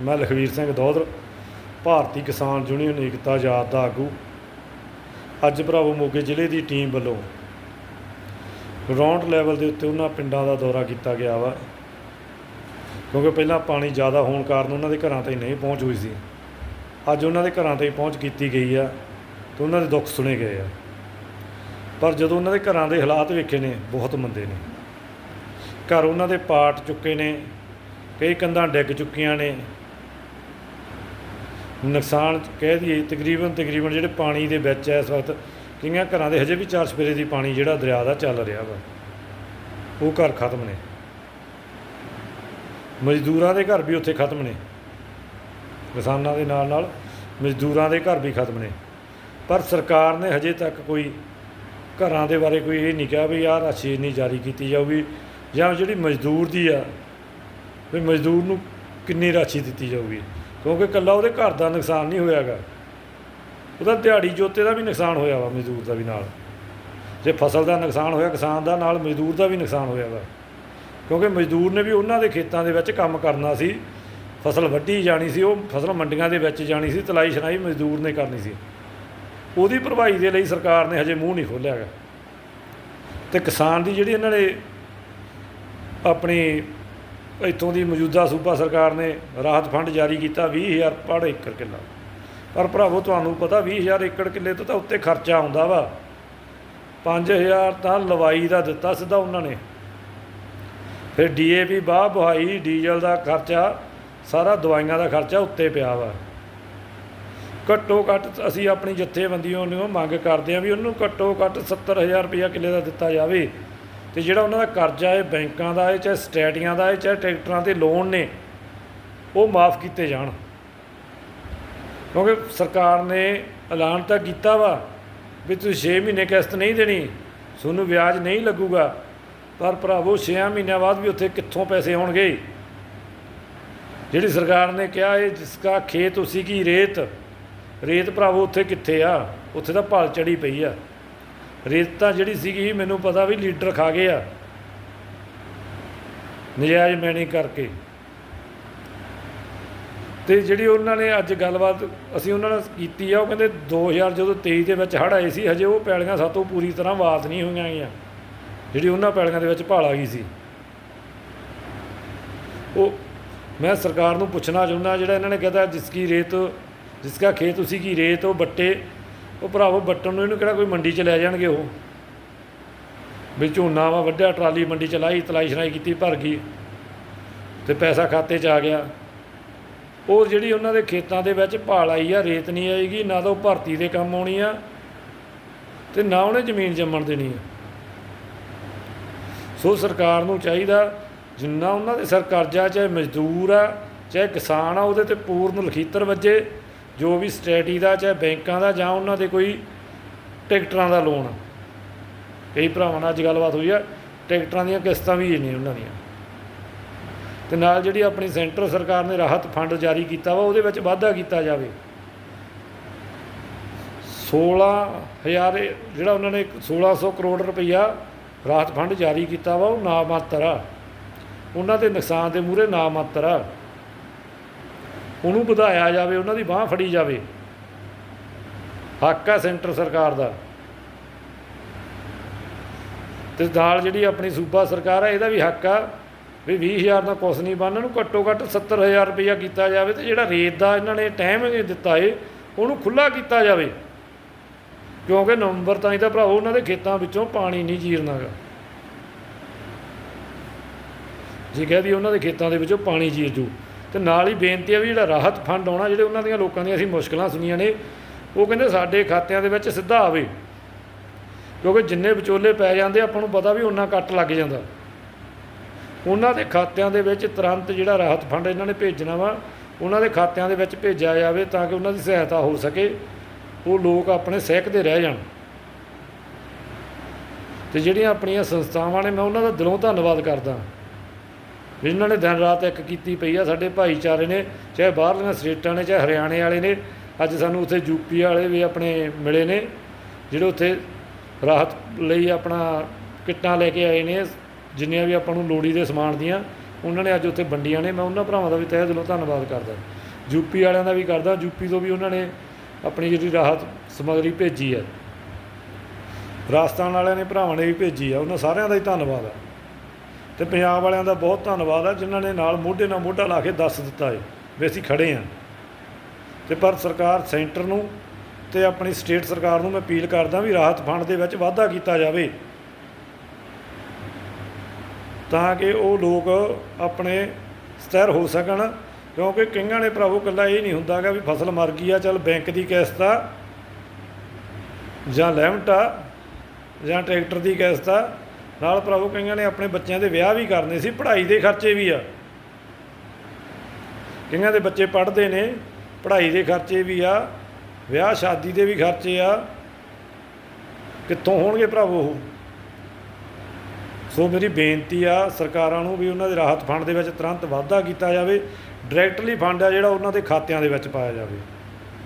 ਮੈਂ ਲਖਵੀਰ ਸਿੰਘ ਦੋਦਰ ਭਾਰਤੀ ਕਿਸਾਨ ਯੂਨੀਅਨ ਏਕਤਾ ਆਜ਼ਾਦ ਦਾ ਆਗੂ। ਅੱਜ ਭਰਾਵੋ ਮੋਗੇ ਜ਼ਿਲ੍ਹੇ ਦੀ ਟੀਮ ਵੱਲੋਂ ਗਰਾਊਂਡ ਲੈਵਲ ਦੇ ਉੱਤੇ ਉਹਨਾਂ ਪਿੰਡਾਂ ਦਾ ਦੌਰਾ ਕੀਤਾ ਗਿਆ ਵਾ, ਕਿਉਂਕਿ ਪਹਿਲਾਂ ਪਾਣੀ ਜ਼ਿਆਦਾ ਹੋਣ ਕਾਰਨ ਉਹਨਾਂ ਦੇ ਘਰਾਂ ਤੇ ਨਹੀਂ ਪਹੁੰਚ ਹੋਈ ਸੀ। ਅੱਜ ਉਹਨਾਂ ਦੇ ਘਰਾਂ ਤੇ ਪਹੁੰਚ ਕੀਤੀ ਗਈ ਆ ਤੇ ਉਹਨਾਂ ਦੇ ਦੁੱਖ ਸੁਣੇ ਗਏ ਆ। ਪਰ ਜਦੋਂ ਉਹਨਾਂ ਦੇ ਘਰਾਂ ਦੇ ਹਾਲਾਤ ਵੇਖੇ ਨੇ, ਬਹੁਤ ਮੰਦੇ ਨੇ। ਘਰ ਉਹਨਾਂ ਦੇ ਪਾਟ ਚੁੱਕੇ ਨੇ, ਕਈ ਕੰਧਾਂ ਡਿੱਗ ਚੁੱਕੀਆਂ ਨੇ ਨੁਕਸਾਨ ਕਹਿ ਦਈਏ, ਤਕਰੀਬਨ ਤਕਰੀਬਨ ਜਿਹੜੇ ਪਾਣੀ ਦੇ ਵਿੱਚ ਹੈ ਇਸ ਵਕਤ ਕਈਆਂ ਘਰਾਂ ਦੇ ਹਜੇ ਵੀ ਚਾਰ ਸਪੇਰੇ ਦੀ ਪਾਣੀ ਜਿਹੜਾ ਦਰਿਆ ਦਾ ਚੱਲ ਰਿਹਾ ਵਾ, ਉਹ ਘਰ ਖਤਮ ਨੇ। ਮਜ਼ਦੂਰਾਂ ਦੇ ਘਰ ਵੀ ਉੱਥੇ ਖਤਮ ਨੇ। ਕਿਸਾਨਾਂ ਦੇ ਨਾਲ ਨਾਲ ਮਜ਼ਦੂਰਾਂ ਦੇ ਘਰ ਵੀ ਖਤਮ ਨੇ। ਪਰ ਸਰਕਾਰ ਨੇ ਹਜੇ ਤੱਕ ਕੋਈ ਘਰਾਂ ਦੇ ਬਾਰੇ ਕੋਈ ਇਹ ਨਹੀਂ ਕਿਹਾ ਵੀ ਯਾਰ ਰਾਸ਼ੀ ਨਹੀਂ ਜਾਰੀ ਕੀਤੀ ਜਾਊਗੀ ਜਾਂ ਜਿਹੜੀ ਮਜ਼ਦੂਰ ਦੀ ਆ, ਵੀ ਮਜ਼ਦੂਰ ਨੂੰ ਕਿੰਨੀ ਰਾਸ਼ੀ ਦਿੱਤੀ ਜਾਊਗੀ। ਕਿਉਂਕਿ ਇਕੱਲਾ ਉਹਦੇ ਘਰ ਦਾ ਨੁਕਸਾਨ ਨਹੀਂ ਹੋਇਆਗਾ। ਉਹਦਾ ਦਿਹਾੜੀ ਜੋਤੇ ਦਾ ਵੀ ਨੁਕਸਾਨ ਹੋਇਆ ਵਾ, ਮਜ਼ਦੂਰ ਦਾ ਵੀ ਨਾਲ। ਜੇ ਫਸਲ ਦਾ ਨੁਕਸਾਨ ਹੋਇਆ, ਕਿਸਾਨ ਦਾ ਨਾਲ ਮਜ਼ਦੂਰ ਦਾ ਵੀ ਨੁਕਸਾਨ ਹੋਇਆ ਵਾ। ਕਿਉਂਕਿ ਮਜ਼ਦੂਰ ਨੇ ਵੀ ਉਹਨਾਂ ਦੇ ਖੇਤਾਂ ਦੇ ਵਿੱਚ ਕੰਮ ਕਰਨਾ ਸੀ। ਫਸਲ ਵੱਢੀ ਜਾਣੀ ਸੀ, ਉਹ ਫਸਲ ਮੰਡੀਆਂ ਦੇ ਵਿੱਚ ਜਾਣੀ ਸੀ, ਤਲਾਈ ਛਣਾਈ ਮਜ਼ਦੂਰ ਨੇ ਕਰਨੀ ਸੀ। ਉਹਦੀ ਭਰਵਾਈ ਦੇ ਲਈ ਸਰਕਾਰ ਨੇ ਹਜੇ ਮੂੰਹ ਨਹੀਂ ਖੋਲ੍ਹਿਆ ਗਾ ਤੇ ਕਿਸਾਨ ਦੀ ਜਿਹੜੀ ਇਹਨਾਂ ਨੇ ਆਪਣੀ ਇੱਥੋਂ ਦੀ ਮੌਜੂਦਾ ਸੂਬਾ ਸਰਕਾਰ ਨੇ ਰਾਹਤ ਫੰਡ ਜਾਰੀ ਕੀਤਾ 20000 ਪਰ ਏਕੜ ਕਿੱਲਾ। ਪਰ ਭਰਾਵੋ, ਤੁਹਾਨੂੰ ਪਤਾ 20000 ਏਕੜ ਕਿੱਲੇ ਤੋਂ ਤਾਂ ਉੱਤੇ ਖਰਚਾ ਆਉਂਦਾ ਵਾ। 5000 ਤਾਂ ਲਵਾਈ ਦਾ ਦਿੱਤਾ ਸਿੱਧਾ ਉਹਨਾਂ ਨੇ। ਫਿਰ ਡੀਏਪੀ ਬਾਹ ਬੁਹਾਈ, ਡੀਜ਼ਲ ਦਾ ਖਰਚਾ, ਸਾਰਾ ਦਵਾਈਆਂ ਦਾ ਖਰਚਾ ਉੱਤੇ ਪਿਆ ਵਾ। ਘੱਟੋ ਘੱਟ ਅਸੀਂ ਆਪਣੀ ਜਥੇਬੰਦੀਆਂ ਨੂੰ ਮੰਗ ਕਰਦੇ ਹਾਂ ਵੀ ਉਹਨੂੰ ਘੱਟੋ ਘੱਟ 70000 ਰੁਪਇਆ ਕਿੱਲੇ ਦਾ ਦਿੱਤਾ ਜਾਵੇ। ਤੇ ਜਿਹੜਾ ਉਹਨਾਂ ਦਾ ਕਰਜ਼ਾ ਹੈ, ਬੈਂਕਾਂ ਦਾ ਹੈ, ਚਾਹੇ ਸਟੇਟੀਆਂ ਦਾ ਹੈ, ਚਾਹੇ ਟਰੈਕਟਰਾਂ ਤੇ ਲੋਨ ਨੇ, ਉਹ ਮਾਫ ਕੀਤੇ ਜਾਣ। ਕਿਉਂਕਿ ਸਰਕਾਰ ਨੇ ਐਲਾਨ ਤਾਂ ਕੀਤਾ ਵਾ ਵੀ ਤੁਸੀਂ 6 ਮਹੀਨੇ ਕਿਸ਼ਤ ਨਹੀਂ ਦੇਣੀ, ਤੁਹਾਨੂੰ ਵਿਆਜ ਨਹੀਂ ਲੱਗੂਗਾ, ਪਰ ਭਰਾਵੋ 6 ਮਹੀਨਿਆਂ ਬਾਅਦ ਵੀ ਉੱਥੇ ਕਿੱਥੋਂ ਪੈਸੇ ਆਉਣਗੇ? ਜਿਹੜੀ ਸਰਕਾਰ ਨੇ ਕਿਹਾ ਇਹ ਜਿਸਕਾ ਖੇਤ, ਉਸੀ ਕੀ ਰੇਤ। ਰੇਤ ਭਰਾਵੋ ਉੱਥੇ ਕਿੱਥੇ ਆ? ਉੱਥੇ ਤਾਂ ਭਲ ਚੜੀ ਪਈ ਆ। ਰੇਤ ਜਿਹੜੀ ਸੀਗੀ ਮੈਨੂੰ ਪਤਾ ਵੀ ਲੀਡਰ ਖਾ ਗਏ ਆ। ਨਜਾਇਜ਼ ਮੈਣੀ ਕਰਕੇ। ਤੇ ਜਿਹੜੀ ਉਹਨਾਂ ਨੇ ਅੱਜ ਗੱਲਬਾਤ ਅਸੀਂ ਉਹਨਾਂ ਨਾਲ ਕੀਤੀ ਆ, ਉਹ ਕਹਿੰਦੇ 2000 ਜਦੋਂ 23 ਦੇ ਵਿੱਚ ਹੜ੍ਹ ਆਏ ਸੀ, ਹਜੇ ਉਹ ਪੈਲੀਆਂ ਸਾਤੋਂ ਪੂਰੀ ਤਰ੍ਹਾਂ ਵਾਸ ਨਹੀਂ ਹੋਈਆਂ ਗਈਆਂ। ਜਿਹੜੀ ਉਹਨਾਂ ਪੈਲੀਆਂ ਦੇ ਵਿੱਚ ਭਾਲ ਆ ਗਈ ਸੀ। ਉਹ ਮੈਂ ਸਰਕਾਰ ਨੂੰ ਪੁੱਛਣਾ ਚਾਹੁੰਦਾ, ਜਿਹੜਾ ਇਹਨਾਂ ਨੇ ਕਹਤਾ ਜਿਸ ਕੀ ਰੇਤ ਜਿਸਕਾ ਖੇਤ, ਉਸੀ ਕੀ ਰੇਤ, ਉਹ ਬੱਟੇ ਉਹ ਭਰਾਵੋ ਬੱਟਣ ਨੂੰ ਇਹਨੂੰ ਕਿਹੜਾ ਕੋਈ ਮੰਡੀ 'ਚ ਲੈ ਜਾਣਗੇ ਉਹ? ਵੀ ਝੋਨਾ ਵਾ, ਵੱਢਿਆ, ਟਰਾਲੀ ਮੰਡੀ 'ਚ ਲਾਈ, ਤਲਾਈ ਸ਼ਨਾਈ ਕੀਤੀ, ਭਰ ਗਈ ਤੇ ਪੈਸਾ ਖਾਤੇ 'ਚ ਆ ਗਿਆ। ਉਹ ਜਿਹੜੀ ਉਹਨਾਂ ਦੇ ਖੇਤਾਂ ਦੇ ਵਿੱਚ ਭਾਲ ਆਈ ਆ, ਰੇਤ ਨਹੀਂ ਆਏਗੀ, ਨਾ ਤਾਂ ਉਹ ਭਰਤੀ ਦੇ ਕੰਮ ਆਉਣੀ ਆ ਤੇ ਨਾ ਉਹਨੇ ਜ਼ਮੀਨ ਜੰਮਣ ਦੇਣੀ ਆ। ਸੋ ਸਰਕਾਰ ਨੂੰ ਚਾਹੀਦਾ ਜਿੰਨਾ ਉਹਨਾਂ ਦੇ ਸਰ ਕਰਜ਼ਾ, ਚਾਹੇ ਮਜ਼ਦੂਰ ਆ, ਚਾਹੇ ਕਿਸਾਨ ਆ, ਉਹਦੇ ਤੇ ਪੂਰਨ ਲਖੀਤਰ ਵੱਜੇ। ਜੋ ਵੀ ਸਟੇਟੀ ਦਾ ਚਾਹੇ ਬੈਂਕਾਂ ਦਾ ਜਾਂ ਉਹਨਾਂ ਦੇ ਕੋਈ ਟਿਕਟਰਾਂ ਦਾ ਲੋਨ। ਕਈ ਭਰਾਵਾਂ ਨਾਲ ਅੱਜ ਗੱਲਬਾਤ ਹੋਈ ਆ ਟਿਕਟਰਾਂ ਦੀਆਂ ਕਿਸ਼ਤਾਂ ਵੀ ਨਹੀਂ ਉਹਨਾਂ ਦੀਆਂ। ਤੇ ਨਾਲ ਜਿਹੜੀ ਆਪਣੀ ਸੈਂਟਰ ਸਰਕਾਰ ਨੇ ਰਾਹਤ ਫੰਡ ਜਾਰੀ ਕੀਤਾ ਵਾ, ਉਹਦੇ ਵਿੱਚ ਵਾਧਾ ਕੀਤਾ ਜਾਵੇ। 16000 ਜਿਹੜਾ ਉਹਨਾਂ ਨੇ 1600 ਕਰੋੜ ਰੁਪਈਆ ਰਾਹਤ ਫੰਡ ਜਾਰੀ ਕੀਤਾ ਵਾ, ਉਹ ਨਾ ਮਾਤਰ ਆ। ਉਹਨਾਂ ਦੇ ਨੁਕਸਾਨ ਦੇ ਮੂਹਰੇ ਨਾ ਮਾਤਰ ਆ। ਉਹਨੂੰ ਵਧਾਇਆ ਜਾਵੇ, ਉਹਨਾਂ ਦੀ ਬਾਹ ਫੜੀ ਜਾਵੇ। ਹੱਕ ਆ ਸੈਂਟਰ ਸਰਕਾਰ ਦਾ। ਤੇ ਨਾਲ ਜਿਹੜੀ ਆਪਣੀ ਸੂਬਾ ਸਰਕਾਰ ਆ, ਇਹਦਾ ਵੀ ਹੱਕ ਆ ਵੀ 20000 ਦਾ ਕੁਛ ਨਹੀਂ ਬਣਨ ਨੂੰ ਘੱਟੋ ਘੱਟ 70000 ਰੁਪਇਆ ਕੀਤਾ ਜਾਵੇ ਤੇ ਜਿਹੜਾ ਰੇਤ ਦਾ ਇਹਨਾਂ ਨੇ ਟਾਈਮ ਦਿੱਤਾ ਏ, ਉਹਨੂੰ ਖੁੱਲਾ ਕੀਤਾ ਜਾਵੇ। ਕਿਉਂਕਿ ਨਵੰਬਰ ਤਾਈਂ ਤਾਂ ਭਰਾਵੋ ਉਹਨਾਂ ਦੇ ਖੇਤਾਂ ਵਿੱਚੋਂ ਪਾਣੀ ਨਹੀਂ ਜੀਰਨਾਗਾ। ਜੀ ਕਹਿ ਵੀ ਉਹਨਾਂ ਦੇ ਖੇਤਾਂ ਦੇ ਵਿੱਚੋਂ ਪਾਣੀ ਜੀਰ ਜੂ। ਤੇ ਨਾਲ ਹੀ ਬੇਨਤੀ ਹੈ ਵੀ ਜਿਹੜਾ ਰਾਹਤ ਫੰਡ ਆਉਣਾ, ਜਿਹੜੇ ਉਹਨਾਂ ਦੀਆਂ ਲੋਕਾਂ ਦੀਆਂ ਅਸੀਂ ਮੁਸ਼ਕਲਾਂ ਸੁਣੀਆਂ ਨੇ, ਉਹ ਕਹਿੰਦੇ ਸਾਡੇ ਖਾਤਿਆਂ ਦੇ ਵਿੱਚ ਸਿੱਧਾ ਆਵੇ। ਕਿਉਂਕਿ ਜਿੰਨੇ ਵਿਚੋਲੇ ਪੈ ਜਾਂਦੇ, ਆਪਾਂ ਨੂੰ ਪਤਾ ਵੀ ਉਹਨਾਂ ਕੱਟ ਲੱਗ ਜਾਂਦਾ। ਉਹਨਾਂ ਦੇ ਖਾਤਿਆਂ ਦੇ ਵਿੱਚ ਤੁਰੰਤ ਜਿਹੜਾ ਰਾਹਤ ਫੰਡ ਇਹਨਾਂ ਨੇ ਭੇਜਣਾ ਵਾ, ਉਹਨਾਂ ਦੇ ਖਾਤਿਆਂ ਦੇ ਵਿੱਚ ਭੇਜਿਆ ਜਾਵੇ ਤਾਂ ਕਿ ਉਹਨਾਂ ਦੀ ਸਹਾਇਤਾ ਹੋ ਸਕੇ, ਉਹ ਲੋਕ ਆਪਣੇ ਸਹਿਕਦੇ ਰਹਿ ਜਾਣ। ਤੇ ਜਿਹੜੀਆਂ ਆਪਣੀਆਂ ਸੰਸਥਾਵਾਂ ਨੇ, ਮੈਂ ਉਹਨਾਂ ਦਾ ਦਿਲੋਂ ਧੰਨਵਾਦ ਕਰਦਾ। ਜਿਨ੍ਹਾਂ ਨੇ ਦਿਨ ਰਾਤ ਇੱਕ ਕੀਤੀ ਪਈ ਆ, ਸਾਡੇ ਭਾਈਚਾਰੇ ਨੇ, ਚਾਹੇ ਬਾਹਰਲੀਆਂ ਸਟੇਟਾਂ ਨੇ, ਚਾਹੇ ਹਰਿਆਣੇ ਵਾਲੇ ਨੇ, ਅੱਜ ਸਾਨੂੰ ਉੱਥੇ ਯੂਪੀ ਵਾਲੇ ਵੀ ਆਪਣੇ ਮਿਲੇ ਨੇ, ਜਿਹੜੇ ਉੱਥੇ ਰਾਹਤ ਲਈ ਆਪਣਾ ਕਿੱਟਾਂ ਲੈ ਕੇ ਆਏ ਨੇ, ਜਿੰਨੀਆਂ ਵੀ ਆਪਾਂ ਨੂੰ ਲੋੜੀ ਦੇ ਸਮਾਨ ਦੀਆਂ, ਉਹਨਾਂ ਨੇ ਅੱਜ ਉੱਥੇ ਵੰਡੀਆਂ ਨੇ, ਮੈਂ ਉਹਨਾਂ ਭਰਾਵਾਂ ਦਾ ਵੀ ਤਹਿ ਦਿਲੋਂ ਧੰਨਵਾਦ ਕਰਦਾ। ਯੂਪੀ ਵਾਲਿਆਂ ਦਾ ਵੀ ਕਰਦਾ ਯੂਪੀ ਤੋਂ ਵੀ ਉਹਨਾਂ ਨੇ ਆਪਣੀ ਜਿਹੜੀ ਰਾਹਤ ਸਮੱਗਰੀ ਭੇਜੀ ਹੈ ਰਾਜਸਥਾਨ ਵਾਲਿਆਂ ਨੇ ਭਰਾਵਾਂ ਨੇ ਵੀ ਭੇਜੀ ਆ, ਉਹਨਾਂ ਸਾਰਿਆਂ ਦਾ ਹੀ ਧੰਨਵਾਦ ਆ। ਤੇ ਪੰਜਾਬ ਵਾਲਿਆਂ ਦਾ ਬਹੁਤ ਧੰਨਵਾਦ ਆ, ਜਿਨ੍ਹਾਂ ਨੇ ਨਾਲ ਮੋਢੇ ਨਾਲ ਮੋਢਾ ਲਾ ਕੇ ਦੱਸ ਦਿੱਤਾ ਏ ਵੀ ਅਸੀਂ ਖੜੇ ਆ। ਤੇ ਪਰ ਸਰਕਾਰ ਸੈਂਟਰ ਨੂੰ ਤੇ ਆਪਣੀ ਸਟੇਟ ਸਰਕਾਰ ਨੂੰ ਮੈਂ ਅਪੀਲ ਕਰਦਾ ਵੀ ਰਾਹਤ ਫੰਡ ਦੇ ਵਿੱਚ ਵਾਧਾ ਕੀਤਾ ਜਾਵੇ। ਤਾਂ ਕਿ ਉਹ ਲੋਕ ਆਪਣੇ ਸਥਿਰ ਹੋ ਸਕਣ, ਕਿਉਂਕਿ ਕਈਆਂ ਨੇ ਪ੍ਰਭੂ ਇਕੱਲਾ ਇਹ ਨਹੀਂ ਹੁੰਦਾਗਾ ਵੀ ਫਸਲ ਮਰ ਗਈ ਆ, ਚੱਲ ਬੈਂਕ ਦੀ ਕਿਸ਼ਤ ਆ, ਜਾਂ ਲੈਮਟ ਆ, ਜਾਂ ਟਰੈਕਟਰ ਦੀ ਕਿਸ਼ਤ ਆ ਨਾਲ ਭਰਾਵੋ, ਕਈਆਂ ਨੇ ਆਪਣੇ ਬੱਚਿਆਂ ਦੇ ਵਿਆਹ ਵੀ ਕਰਨੇ ਸੀ, ਪੜ੍ਹਾਈ ਦੇ ਖਰਚੇ ਵੀ ਆ। ਕਈਆਂ ਦੇ ਬੱਚੇ ਪੜ੍ਹਦੇ ਨੇ, ਪੜ੍ਹਾਈ ਦੇ ਖਰਚੇ ਵੀ ਆ, ਵਿਆਹ, ਸ਼ਾਦੀ ਦੇ ਵੀ ਖਰਚੇ ਆ। ਕਿੱਥੋਂ ਹੋਣਗੇ ਭਰਾਵੋ ਉਹ? ਸੋ ਮੇਰੀ ਬੇਨਤੀ ਆ, ਸਰਕਾਰਾਂ ਨੂੰ ਵੀ ਉਹਨਾਂ ਦੇ ਰਾਹਤ ਫੰਡ ਦੇ ਵਿੱਚ ਤੁਰੰਤ ਵਾਧਾ ਕੀਤਾ ਜਾਵੇ, ਡਾਇਰੈਕਟਲੀ ਫੰਡ ਆ ਜਿਹੜਾ ਉਹਨਾਂ ਦੇ ਖਾਤਿਆਂ ਦੇ ਵਿੱਚ ਪਾਇਆ ਜਾਵੇ।